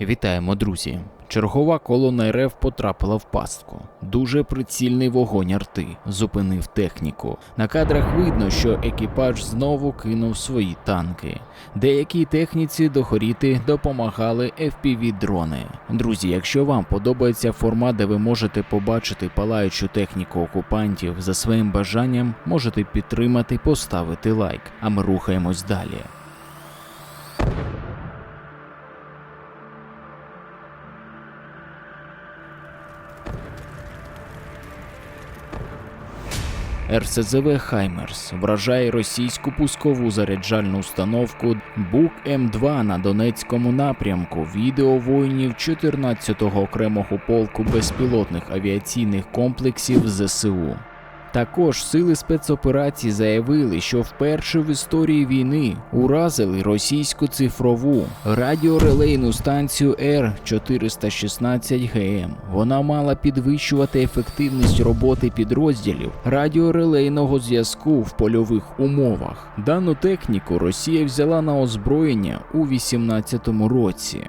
Вітаємо, друзі! Чергова колона РФ потрапила в пастку. Дуже прицільний вогонь арти зупинив техніку. На кадрах видно, що екіпаж знову кинув свої танки. Деякій техніці дохоріти допомагали FPV-дрони. Друзі, якщо вам подобається формат, де ви можете побачити палаючу техніку окупантів за своїм бажанням, можете підтримати, поставити лайк. А ми рухаємось далі. РСЗВ Хаймерс вражає російську пускову заряджальну установку Бук М2 на Донецькому напрямку. Відео воїнів 14-го окремого полку безпілотних авіаційних комплексів ЗСУ. Також сили спецоперації заявили, що вперше в історії війни уразили російську цифрову радіорелейну станцію Р-416ГМ. Вона мала підвищувати ефективність роботи підрозділів радіорелейного зв'язку в польових умовах. Дану техніку Росія взяла на озброєння у 2018 році.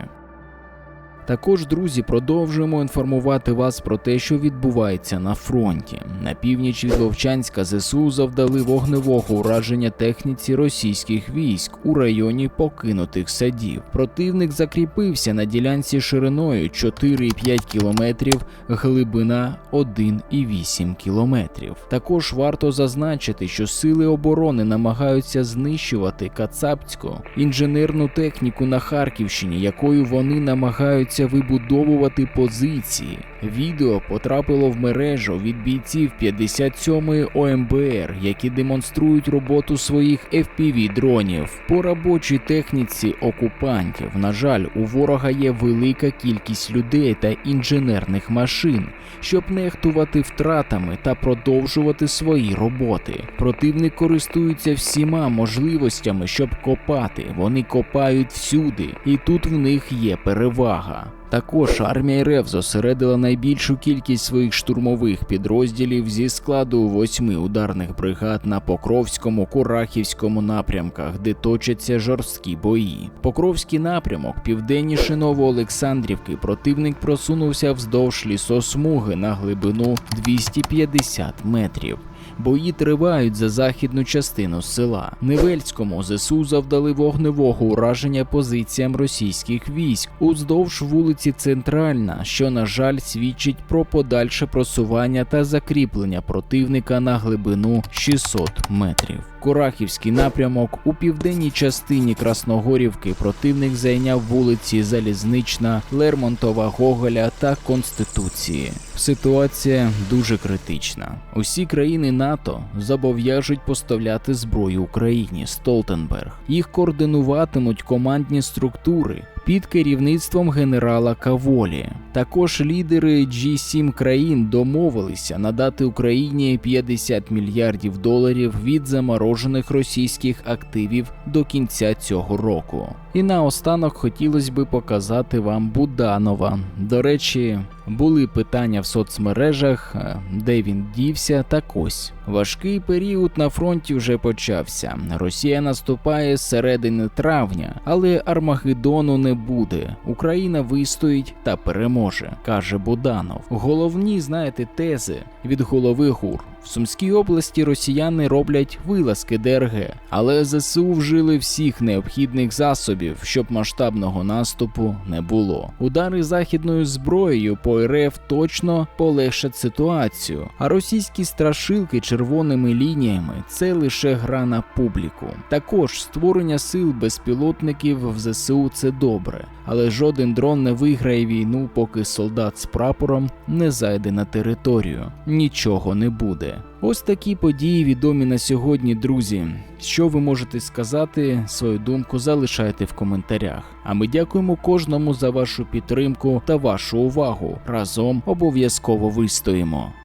Також, друзі, продовжуємо інформувати вас про те, що відбувається на фронті. На північ від Вовчанська ЗСУ завдали вогневого ураження техніці російських військ у районі покинутих садів. Противник закріпився на ділянці шириною 4,5 кілометрів, глибина 1,8 кілометрів. Також варто зазначити, що сили оборони намагаються знищувати Кацапську інженерну техніку на Харківщині, якою вони намагаються вибудовувати позиції. Відео потрапило в мережу від бійців 57-ї ОМБР, які демонструють роботу своїх FPV-дронів по робочій техніці окупантів. На жаль, у ворога є велика кількість людей та інженерних машин, щоб нехтувати втратами та продовжувати свої роботи. Противник користується всіма можливостями, щоб копати. Вони копають всюди, і тут в них є перевага. Також армія РФ зосередила найбільшу кількість своїх штурмових підрозділів зі складу восьми ударних бригад на Покровському, Курахівському напрямках, де точаться жорсткі бої. Покровський напрямок, південніше Новоолександрівки, противник просунувся вздовж лісосмуги на глибину 250 метрів. Бої тривають за західну частину села. Невельському ЗСУ завдали вогневого ураження позиціям російських військ уздовж вулиці Центральна, що, на жаль, свідчить про подальше просування та закріплення противника на глибину 600 метрів. Курахівський напрямок у південній частині Красногорівки противник зайняв вулиці Залізнична, Лермонтова, Гоголя та Конституції. Ситуація дуже критична. Усі країни НАТО зобов'яжуть поставляти зброю Україні Столтенберг. Їх координуватимуть командні структури під керівництвом генерала Каволі. Також лідери G7 країн домовилися надати Україні 50 мільярдів доларів від заморожених російських активів до кінця цього року. І наостанок хотілося би показати вам Буданова. До речі, були питання в соцмережах, е, де він дівся. Так ось важкий період на фронті вже почався. Росія наступає з середини травня, але Армагеддону не буде. Україна вистоїть та переможе, каже Буданов. Головні, знаєте, тези від голови ГУР. В Сумській області росіяни роблять вилазки ДРГ, але ЗСУ вжили всіх необхідних засобів, щоб масштабного наступу не було. Удари західною зброєю по РФ точно полегшать ситуацію. А російські страшилки червоними лініями це лише гра на публіку. Також створення сил безпілотників в ЗСУ це добре, але жоден дрон не виграє війну, поки солдат з прапором не зайде на територію. Нічого не буде. Ось такі події відомі на сьогодні, друзі. Що ви можете сказати, свою думку залишайте в коментарях. А ми дякуємо кожному за вашу підтримку та вашу увагу. Разом обов'язково вистоїмо.